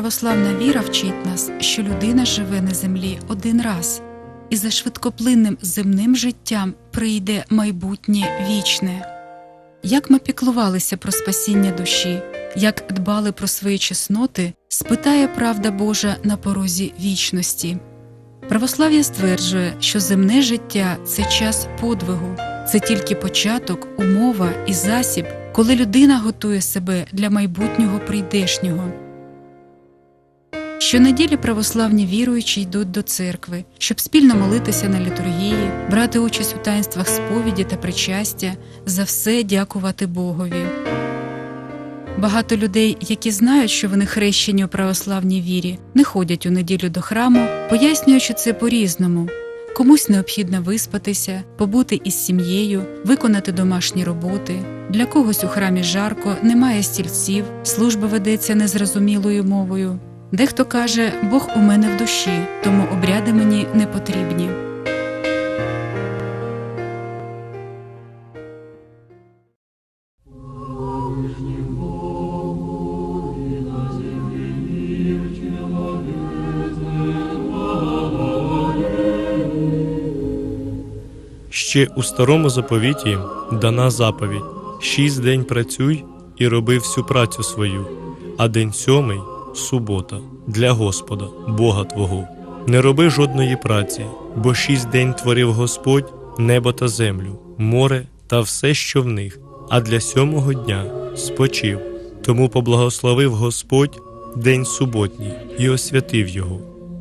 Православна віра вчить нас, що людина живе на землі один раз, і за швидкоплинним земним життям прийде майбутнє вічне. Як ми піклувалися про спасіння душі, як дбали про свої чесноти, спитає правда Божа на порозі вічності. Православ'я стверджує, що земне життя це час подвигу, це тільки початок, умова і засіб, коли людина готує себе для майбутнього прийдешнього. Щонеділі православні віруючі йдуть до церкви, щоб спільно молитися на літургії, брати участь у таїнствах сповіді та причастя, за все дякувати Богові. Багато людей, які знають, що вони хрещені у православній вірі, не ходять у неділю до храму, пояснюючи це по-різному. Комусь необхідно виспатися, побути із сім'єю, виконати домашні роботи. Для когось у храмі жарко, немає стільців, служба ведеться незрозумілою мовою. Дехто каже, Бог у мене в душі, тому обряди мені не потрібні. Ще у старому заповіті дана заповідь: шість день працюй і роби всю працю свою, а день сьомий субота для Господа, Бога Твого. Не роби жодної праці, бо шість день творив Господь небо та землю, море та все, що в них, а для сьомого дня спочив. Тому поблагословив Господь день суботній і освятив його.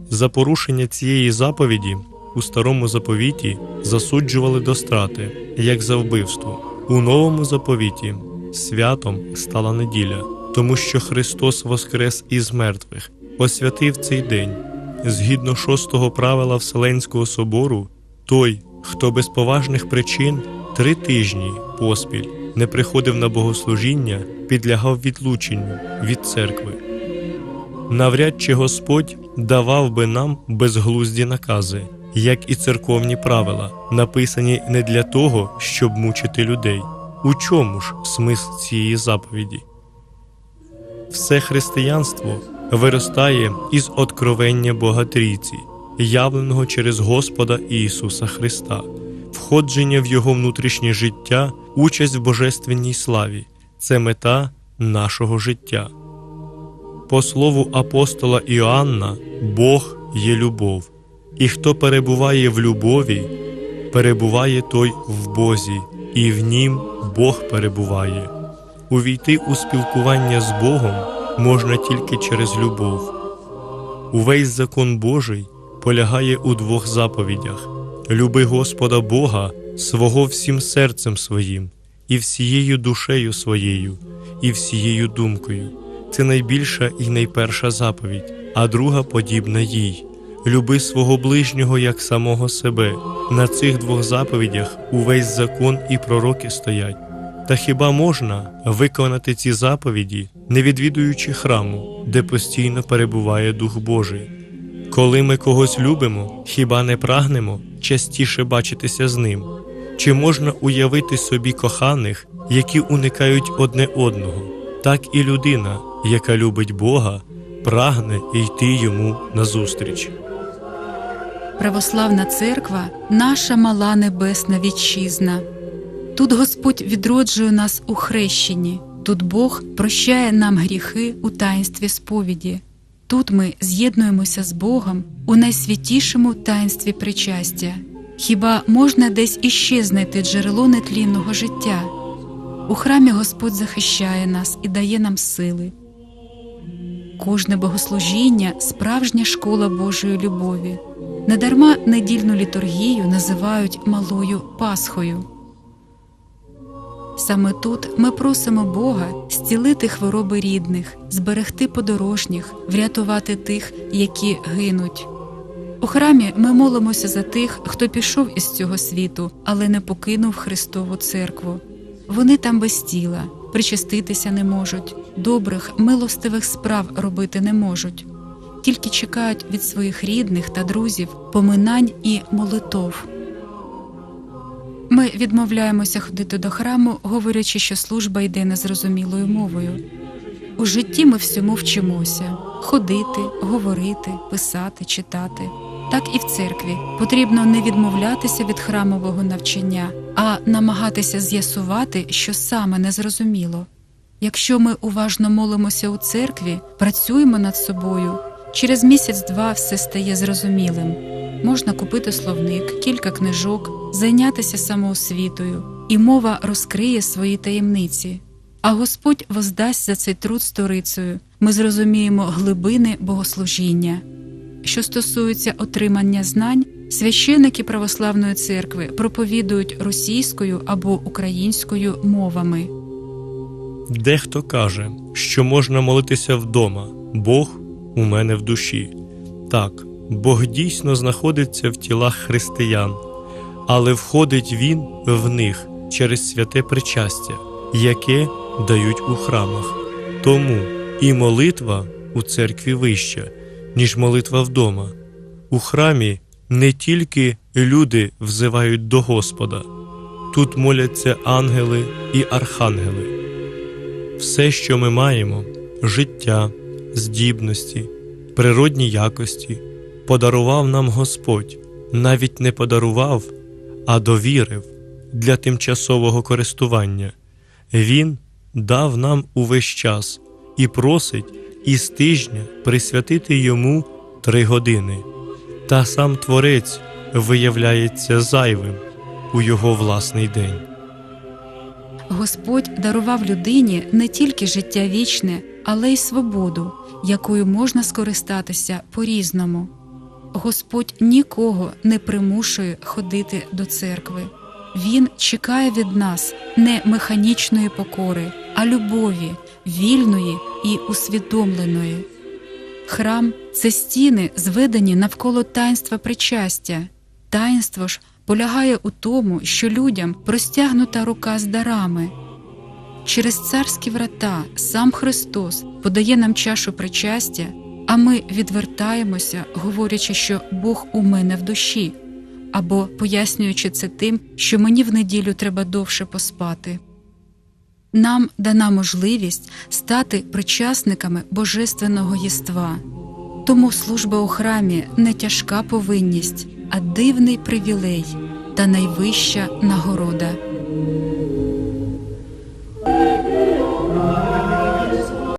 За порушення цієї заповіді у старому заповіті засуджували до страти, як за вбивство. У новому заповіті святом стала неділя, тому що Христос воскрес із мертвих, освятив цей день. Згідно шостого правила Вселенського собору, той, хто без поважних причин три тижні поспіль не приходив на богослужіння, підлягав відлученню від церкви. Навряд чи Господь давав би нам безглузді накази, як і церковні правила, написані не для того, щоб мучити людей. У чому ж смисл цієї заповіді? Все християнство виростає із откровення Боготрійці, явленого через Господа Ісуса Христа, входження в Його внутрішнє життя, участь в божественній славі це мета нашого життя. По слову апостола Іоанна, Бог є любов, і хто перебуває в любові, перебуває той в Бозі, і в нім Бог перебуває. Увійти у спілкування з Богом можна тільки через любов. Увесь закон Божий полягає у двох заповідях: люби Господа Бога свого всім серцем своїм, і всією душею своєю, і всією думкою. Це найбільша і найперша заповідь, а друга подібна їй. Люби свого ближнього як самого себе. На цих двох заповідях увесь закон і пророки стоять. Та хіба можна виконати ці заповіді, не відвідуючи храму, де постійно перебуває Дух Божий? Коли ми когось любимо, хіба не прагнемо частіше бачитися з ним? Чи можна уявити собі коханих, які уникають одне одного? Так і людина, яка любить Бога, прагне йти йому назустріч. Православна церква наша мала небесна вітчизна. Тут Господь відроджує нас у хрещенні, тут Бог прощає нам гріхи у таїнстві сповіді. Тут ми з'єднуємося з Богом у найсвятішому таїнстві причастя. Хіба можна десь іще знайти джерело нетлінного життя? У храмі Господь захищає нас і дає нам сили. Кожне богослужіння справжня школа Божої любові. Недарма недільну літургію називають малою Пасхою. Саме тут ми просимо Бога зцілити хвороби рідних, зберегти подорожніх, врятувати тих, які гинуть. У храмі ми молимося за тих, хто пішов із цього світу, але не покинув Христову церкву. Вони там без тіла, причаститися не можуть, добрих, милостивих справ робити не можуть, тільки чекають від своїх рідних та друзів поминань і молитов. Ми відмовляємося ходити до храму, говорячи, що служба йде незрозумілою мовою. У житті ми всьому вчимося ходити, говорити, писати, читати. Так і в церкві потрібно не відмовлятися від храмового навчання, а намагатися з'ясувати, що саме незрозуміло. Якщо ми уважно молимося у церкві, працюємо над собою, через місяць-два все стає зрозумілим. Можна купити словник, кілька книжок, зайнятися самоосвітою, і мова розкриє свої таємниці. А Господь воздасть за цей труд сторицею. Ми зрозуміємо глибини богослужіння. Що стосується отримання знань, священники православної церкви проповідують російською або українською мовами. Дехто каже, що можна молитися вдома, Бог у мене в душі. Так, Бог дійсно знаходиться в тілах християн, але входить Він в них через святе причастя, яке дають у храмах. Тому і молитва у церкві вища, ніж молитва вдома. У храмі не тільки люди взивають до Господа, тут моляться ангели і архангели. Все, що ми маємо життя, здібності, природні якості, подарував нам Господь, навіть не подарував, а довірив для тимчасового користування. Він дав нам увесь час і просить із тижня присвятити йому три години. Та сам Творець виявляється зайвим у його власний день. Господь дарував людині не тільки життя вічне, але й свободу, якою можна скористатися по-різному. Господь нікого не примушує ходити до церкви. Він чекає від нас не механічної покори, а любові, вільної і усвідомленої. Храм це стіни, зведені навколо таїнства причастя. Таїнство ж полягає у тому, що людям простягнута рука з дарами. Через царські врата сам Христос подає нам чашу причастя, а ми відвертаємося, говорячи, що Бог у мене в душі, або пояснюючи це тим, що мені в неділю треба довше поспати. Нам дана можливість стати причасниками божественного єства. Тому служба у храмі не тяжка повинність, а дивний привілей та найвища нагорода.